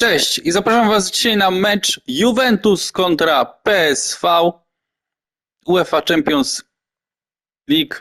Cześć i zapraszam Was dzisiaj na mecz Juventus kontra PSV UEFA Champions League.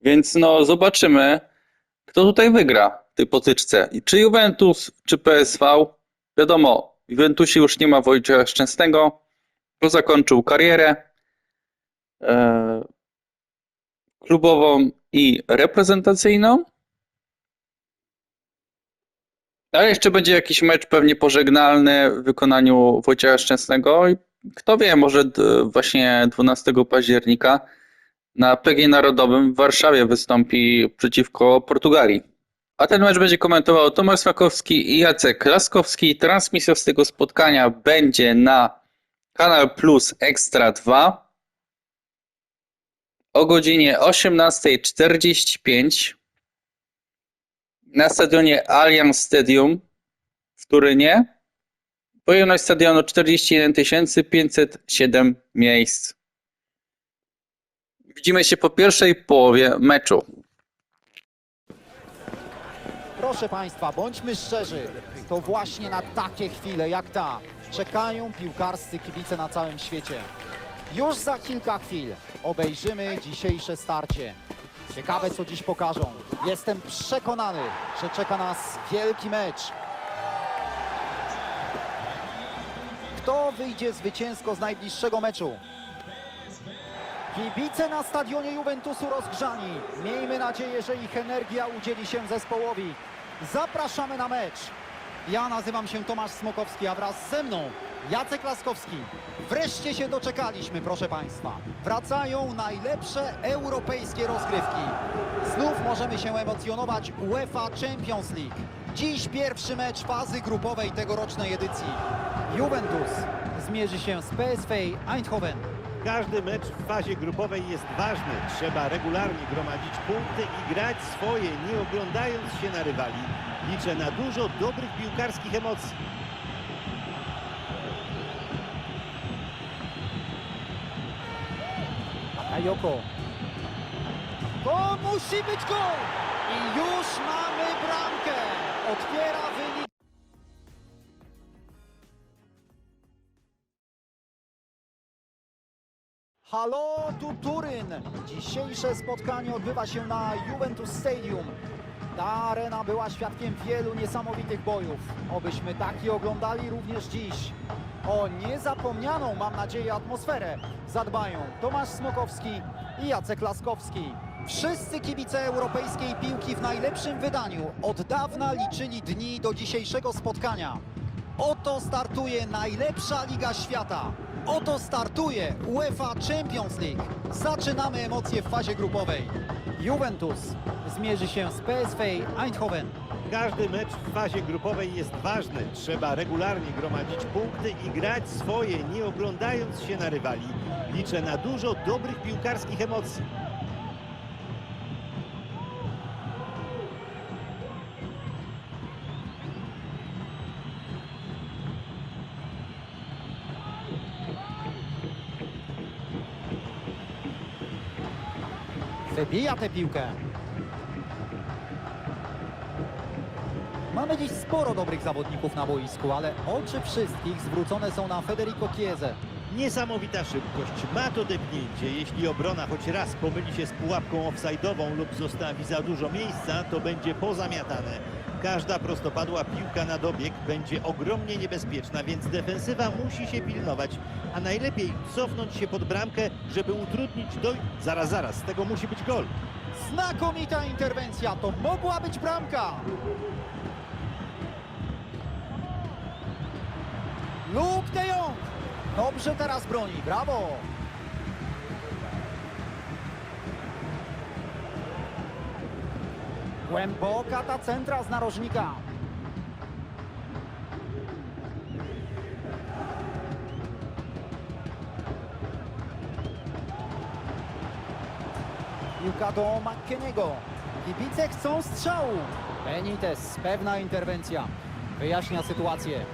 Więc no zobaczymy, kto tutaj wygra w tej potyczce. I Czy Juventus, czy PSV? Wiadomo, w Juventusie już nie ma Wojciecha Szczęsnego, bo zakończył karierę e, klubową i reprezentacyjną. Ale jeszcze będzie jakiś mecz pewnie pożegnalny w wykonaniu Wojciecha Szczęsnego. I kto wie, może właśnie 12 października na PG Narodowym w Warszawie wystąpi przeciwko Portugalii. A ten mecz będzie komentował Tomasz Smakowski i Jacek Laskowski. Transmisja z tego spotkania będzie na Kanal Plus Extra 2 o godzinie 18.45 na stadionie Allianz Stadium w Turynie. Pojemność stadionu 41 507 miejsc. Widzimy się po pierwszej połowie meczu. Proszę Państwa, bądźmy szczerzy. To właśnie na takie chwile jak ta czekają piłkarscy kibice na całym świecie. Już za kilka chwil obejrzymy dzisiejsze starcie. Ciekawe, co dziś pokażą. Jestem przekonany, że czeka nas wielki mecz. Kto wyjdzie zwycięsko z najbliższego meczu? Kibice na stadionie Juventusu rozgrzani. Miejmy nadzieję, że ich energia udzieli się zespołowi. Zapraszamy na mecz. Ja nazywam się Tomasz Smokowski, a wraz ze mną Jacek Laskowski. Wreszcie się doczekaliśmy, proszę Państwa. Wracają najlepsze europejskie rozgrywki. Znów możemy się emocjonować UEFA Champions League. Dziś pierwszy mecz fazy grupowej tegorocznej edycji. Juventus zmierzy się z PSV Eindhoven. Każdy mecz w fazie grupowej jest ważny. Trzeba regularnie gromadzić punkty i grać swoje, nie oglądając się na rywali. Liczę na dużo dobrych piłkarskich emocji. Bakayoko. To musi być gol! I już mamy bramkę! Otwiera wynik. Halo, tu Turyn! Dzisiejsze spotkanie odbywa się na Juventus Stadium. Ta arena była świadkiem wielu niesamowitych bojów. Obyśmy taki oglądali również dziś. O niezapomnianą, mam nadzieję, atmosferę zadbają Tomasz Smokowski i Jacek Laskowski. Wszyscy kibice europejskiej piłki w najlepszym wydaniu od dawna liczyli dni do dzisiejszego spotkania. Oto startuje najlepsza liga świata. Oto startuje UEFA Champions League. Zaczynamy emocje w fazie grupowej. Juventus zmierzy się z PSV Eindhoven. Każdy mecz w fazie grupowej jest ważny. Trzeba regularnie gromadzić punkty i grać swoje, nie oglądając się na rywali. Liczę na dużo dobrych piłkarskich emocji. Wybija tę piłkę. Mamy dziś sporo dobrych zawodników na boisku, ale oczy wszystkich zwrócone są na Federico Chiesa. Niesamowita szybkość, ma to depnięcie. Jeśli obrona choć raz pomyli się z pułapką offside'ową lub zostawi za dużo miejsca, to będzie pozamiatane. Każda prostopadła piłka na dobieg będzie ogromnie niebezpieczna, więc defensywa musi się pilnować, a najlepiej cofnąć się pod bramkę, żeby utrudnić doj... Zaraz, zaraz, z tego musi być gol. Znakomita interwencja, to mogła być bramka. Luke de Jong. Dobrze teraz broni, brawo. Głęboka ta centra z narożnika. Piłka do McKeniego. Kibice chcą strzału. Benitez, pewna interwencja. Wyjaśnia sytuację.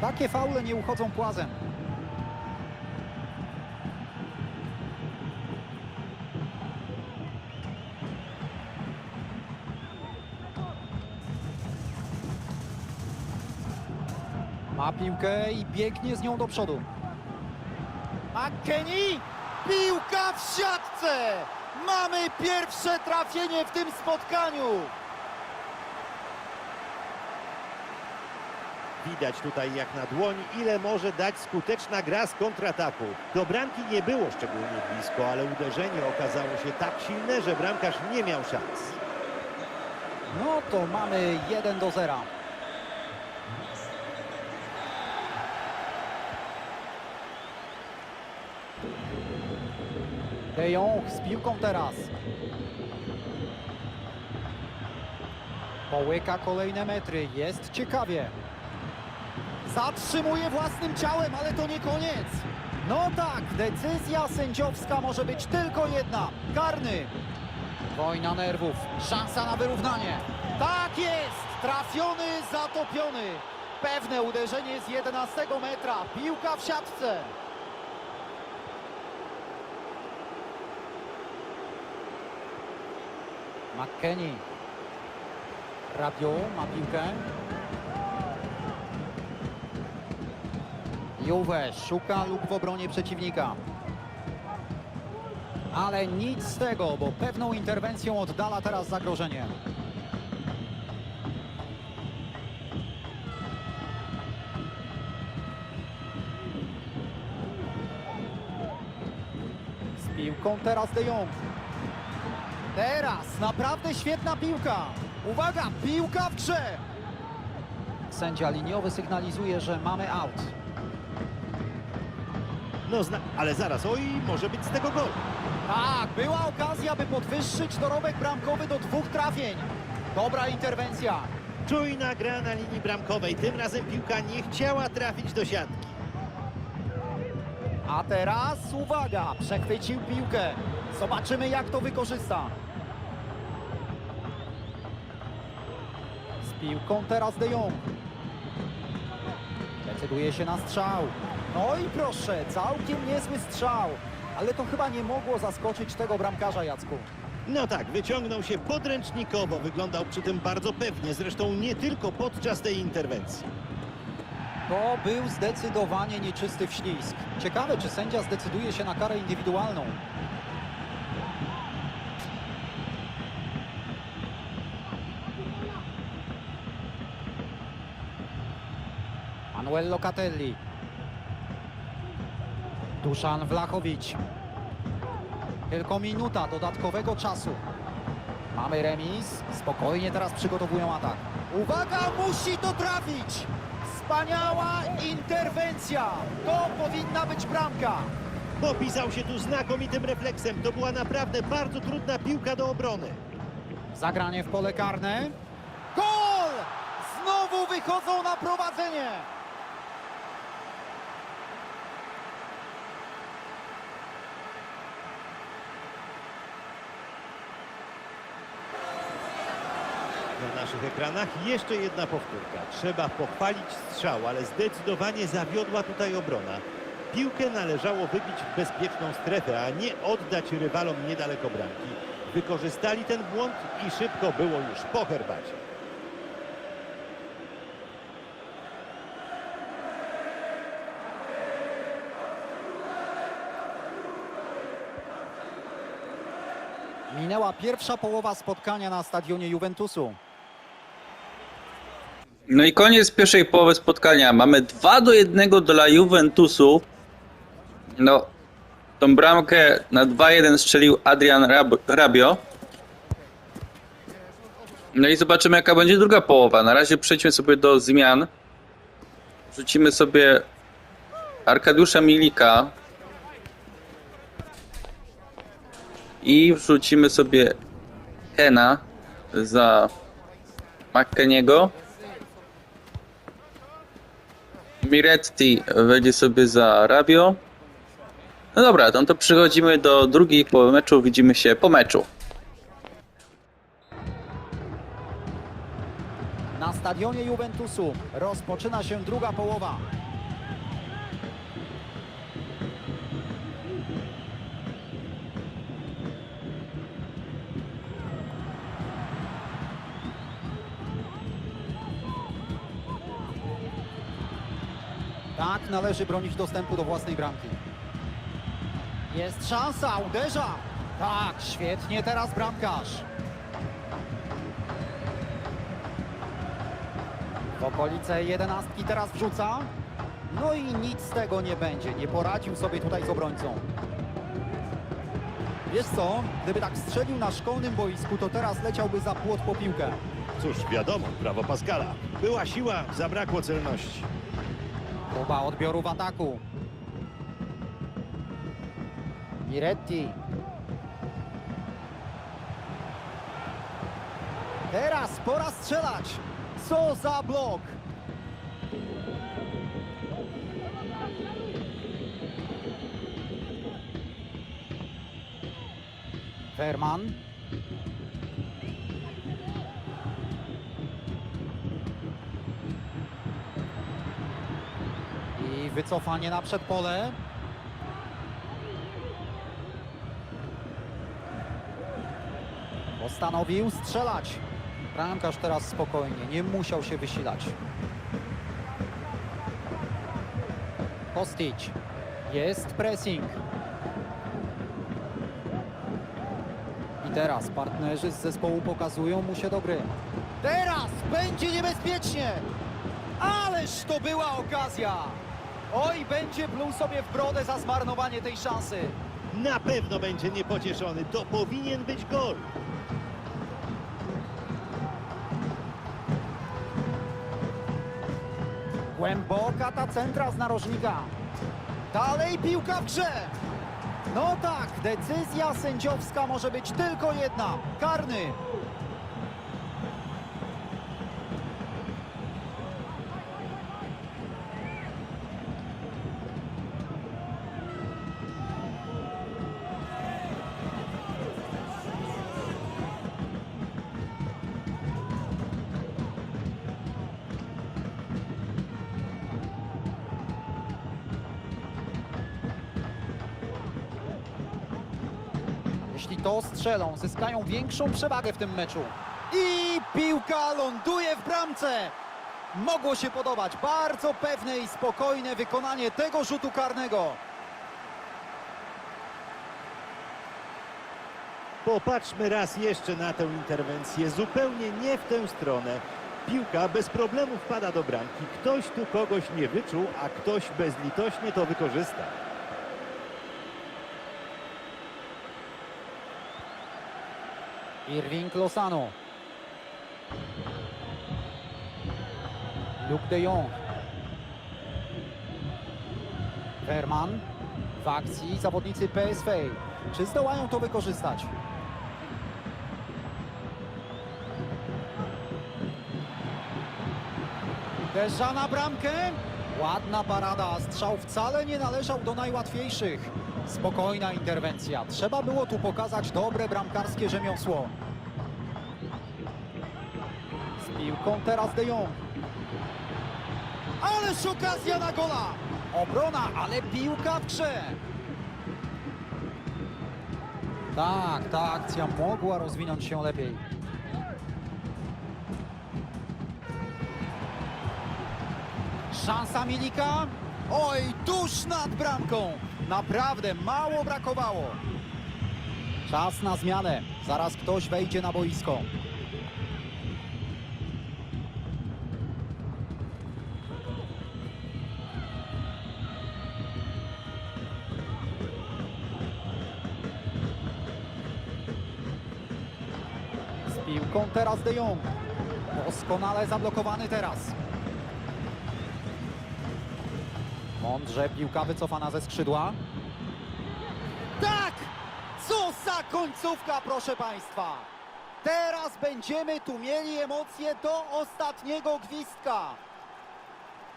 Takie faule nie uchodzą płazem. Ma piłkę i biegnie z nią do przodu. McKennie! Piłka w siatce! Mamy pierwsze trafienie w tym spotkaniu! Widać tutaj jak na dłoń, ile może dać skuteczna gra z kontrataku. Do bramki nie było szczególnie blisko, ale uderzenie okazało się tak silne, że bramkarz nie miał szans. No to mamy 1 do 0. De Jong z piłką teraz. Połyka kolejne metry, jest ciekawie. Zatrzymuje własnym ciałem, ale to nie koniec. No tak, decyzja sędziowska może być tylko jedna. Karny. Wojna nerwów, szansa na wyrównanie. Tak jest! Trafiony, zatopiony. Pewne uderzenie z 11 metra. Piłka w siatce. McKennie. Rabiot ma piłkę. Juve szuka lub w obronie przeciwnika. Ale nic z tego, bo pewną interwencją oddala teraz zagrożenie. Z piłką teraz De Jong. Teraz naprawdę świetna piłka. Uwaga, piłka w grze. Sędzia liniowy sygnalizuje, że mamy out. No zna, ale zaraz, oj, może być z tego gol. Tak, była okazja, by podwyższyć dorobek bramkowy do dwóch trafień. Dobra interwencja. Czujna gra na linii bramkowej. Tym razem piłka nie chciała trafić do siatki. A teraz uwaga, przechwycił piłkę. Zobaczymy jak to wykorzysta. Piłką teraz De Jong. Decyduje się na strzał. No i proszę, całkiem niezły strzał. Ale to chyba nie mogło zaskoczyć tego bramkarza Jacku. No tak, wyciągnął się podręcznikowo, wyglądał przy tym bardzo pewnie, zresztą nie tylko podczas tej interwencji. To był zdecydowanie nieczysty wślizg. Ciekawe, czy sędzia zdecyduje się na karę indywidualną. Manuel Locatelli. Duszan Wlachowicz. Tylko minuta dodatkowego czasu. Mamy remis. Spokojnie teraz przygotowują atak. Uwaga, musi to trafić! Wspaniała interwencja! To powinna być bramka! Popisał się tu znakomitym refleksem. To była naprawdę bardzo trudna piłka do obrony. Zagranie w pole karne. Gol! Znowu wychodzą na prowadzenie! Na naszych ekranach jeszcze jedna powtórka. Trzeba pochwalić strzał, ale zdecydowanie zawiodła tutaj obrona. Piłkę należało wybić w bezpieczną strefę, a nie oddać rywalom niedaleko bramki. Wykorzystali ten błąd i szybko było już po herbacie. Minęła pierwsza połowa spotkania na stadionie Juventusu. No i koniec pierwszej połowy spotkania. Mamy 2 do 1 dla Juventusu. No, tą bramkę na 2-1 strzelił Adrian Rab Rabio. No i zobaczymy jaka będzie druga połowa. Na razie przejdźmy sobie do zmian. Rzucimy sobie Arkadiusza Milika. I wrzucimy sobie Kena za McKeniego. Miretti wejdzie sobie za Rabio. No dobra, no to przechodzimy do drugiej połowy meczu. Widzimy się po meczu. Na stadionie Juventusu rozpoczyna się druga połowa. Należy bronić dostępu do własnej bramki. Jest szansa, uderza! Tak, świetnie teraz bramkarz. W okolice jedenastki teraz wrzuca. No i nic z tego nie będzie. Nie poradził sobie tutaj z obrońcą. Wiesz co? Gdyby tak strzelił na szkolnym boisku, to teraz leciałby za płot po piłkę. Cóż, wiadomo, prawo Pascala. Była siła, zabrakło celności. Próba odbioru w ataku. Miretti. Teraz pora strzelać. Co za blok. Ferman. I wycofanie na przedpole. Postanowił strzelać. Bramkarz teraz spokojnie, nie musiał się wysilać. Kostić. Jest pressing. I teraz partnerzy z zespołu pokazują mu się do gry. Teraz będzie niebezpiecznie! Ależ to była okazja! Oj, będzie pluł sobie w brodę za zmarnowanie tej szansy. Na pewno będzie niepocieszony. To powinien być gol. Głęboka ta centra z narożnika. Dalej piłka w grze. No tak, decyzja sędziowska może być tylko jedna. Karny. To strzelą, zyskają większą przewagę w tym meczu. I piłka ląduje w bramce. Mogło się podobać. Bardzo pewne i spokojne wykonanie tego rzutu karnego. Popatrzmy raz jeszcze na tę interwencję. Zupełnie nie w tę stronę. Piłka bez problemu wpada do bramki. Ktoś tu kogoś nie wyczuł, a ktoś bezlitośnie to wykorzysta. Irving Lozano. Luke de Jong. Herman. W akcji zawodnicy PSV. Czy zdołają to wykorzystać? Uderza na bramkę. Ładna parada. Strzał wcale nie należał do najłatwiejszych. Spokojna interwencja. Trzeba było tu pokazać dobre bramkarskie rzemiosło. Z piłką teraz De Jong. Ależ okazja na gola! Obrona, ale piłka w grze. Tak, ta akcja mogła rozwinąć się lepiej. Szansa Milika. Oj, tuż nad bramką. Naprawdę mało brakowało. Czas na zmianę. Zaraz ktoś wejdzie na boisko. Z piłką teraz De Jong. Doskonale zablokowany teraz. Mądrze piłka wycofana ze skrzydła. Tak! Co za końcówka, proszę Państwa! Teraz będziemy tu mieli emocje do ostatniego gwizdka.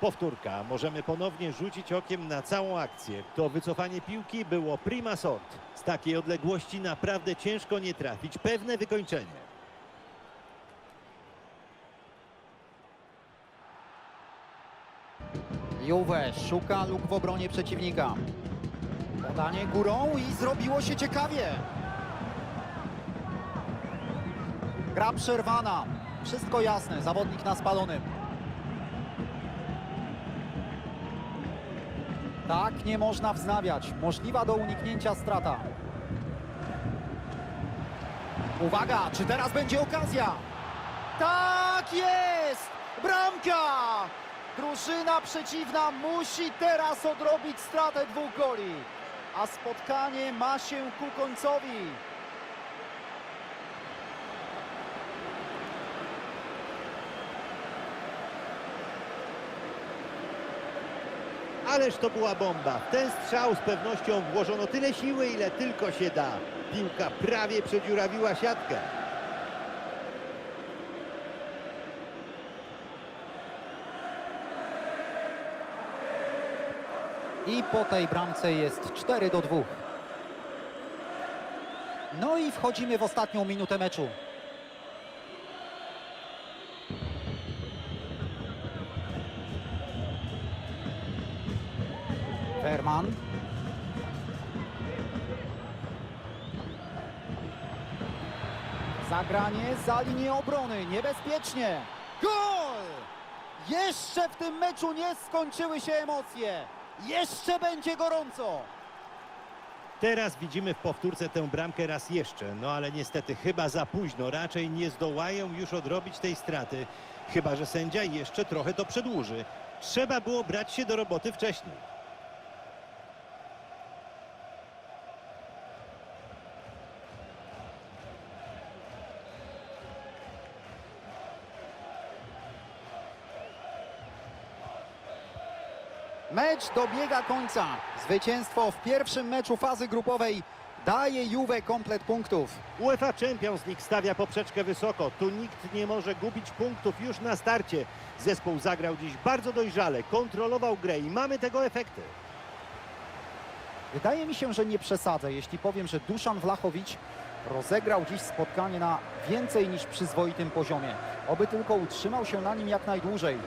Powtórka. Możemy ponownie rzucić okiem na całą akcję. To wycofanie piłki było prima sort. Z takiej odległości naprawdę ciężko nie trafić. Pewne wykończenie. Juve szuka luk w obronie przeciwnika. Podanie górą i zrobiło się ciekawie. Gra przerwana. Wszystko jasne, zawodnik na spalonym. Tak nie można wznawiać. Możliwa do uniknięcia strata. Uwaga, czy teraz będzie okazja? Tak jest! Bramka! Drużyna przeciwna musi teraz odrobić stratę dwóch goli. A spotkanie ma się ku końcowi. Ależ to była bomba. W ten strzał z pewnością włożono tyle siły, ile tylko się da. Piłka prawie przedziurawiła siatkę. I po tej bramce jest 4 do 2. No i wchodzimy w ostatnią minutę meczu. Ferman. Zagranie za linię obrony. Niebezpiecznie. Gol! Jeszcze w tym meczu nie skończyły się emocje. Jeszcze będzie gorąco. Teraz widzimy w powtórce tę bramkę raz jeszcze. No ale niestety chyba za późno. Raczej nie zdołają już odrobić tej straty. Chyba, że sędzia jeszcze trochę to przedłuży. Trzeba było brać się do roboty wcześniej. Mecz dobiega końca. Zwycięstwo w pierwszym meczu fazy grupowej daje Juve komplet punktów. UEFA Champions League stawia poprzeczkę wysoko. Tu nikt nie może gubić punktów już na starcie. Zespół zagrał dziś bardzo dojrzale, kontrolował grę i mamy tego efekty. Wydaje mi się, że nie przesadzę, jeśli powiem, że Duszan Wlachowicz rozegrał dziś spotkanie na więcej niż przyzwoitym poziomie. Oby tylko utrzymał się na nim jak najdłużej.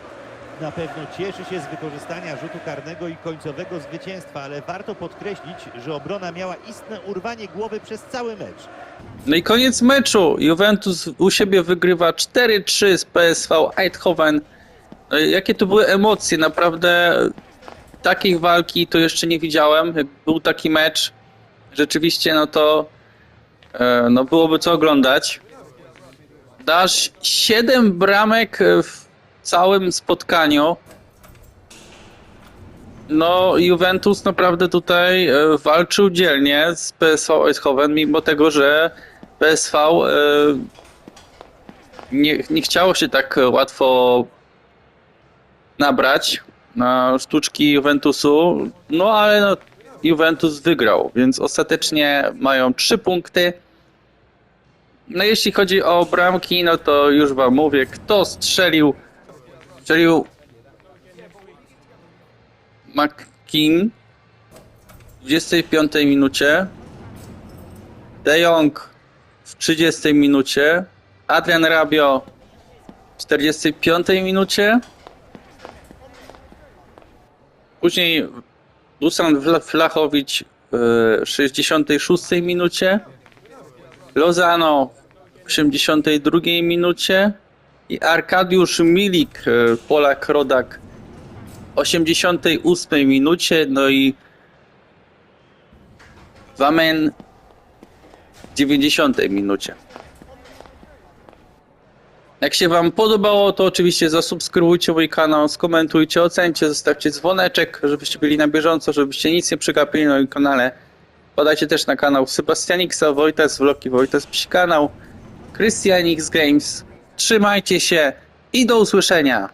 Na pewno cieszy się z wykorzystania rzutu karnego i końcowego zwycięstwa, ale warto podkreślić, że obrona miała istne urwanie głowy przez cały mecz. No i koniec meczu. Juventus u siebie wygrywa 4-3 z PSV Eindhoven. No Jakie to były emocje, naprawdę takich walki to jeszcze nie widziałem. Był taki mecz, rzeczywiście no to e, no byłoby co oglądać. Dasz 7 bramek w całym spotkaniu. No, Juventus naprawdę tutaj e, walczył dzielnie z PSV Eindhoven, mimo tego, że PSV e, nie, nie chciało się tak łatwo nabrać na sztuczki Juventusu, no ale no, Juventus wygrał, więc ostatecznie mają trzy punkty. No jeśli chodzi o bramki, no to już wam mówię, kto strzelił. Strzelił McKean w 25 minucie, De Jong w 30 minucie, Adrian Rabio w 45 minucie, później Dusan Flachowicz w 66 minucie, Lozano w 82 minucie i Arkadiusz Milik, e, Polak rodak 88 minucie, no i Wamen w 90 minucie. Jak się Wam podobało, to oczywiście zasubskrybujcie mój kanał, skomentujcie, ocencie, zostawcie dzwoneczek, żebyście byli na bieżąco, żebyście nic nie przegapili na moim kanale. Podajcie też na kanał Sebastianiksa, Wojtas Vlogi, Wojtas Psi kanał, Christianix Games. Trzymajcie się i do usłyszenia.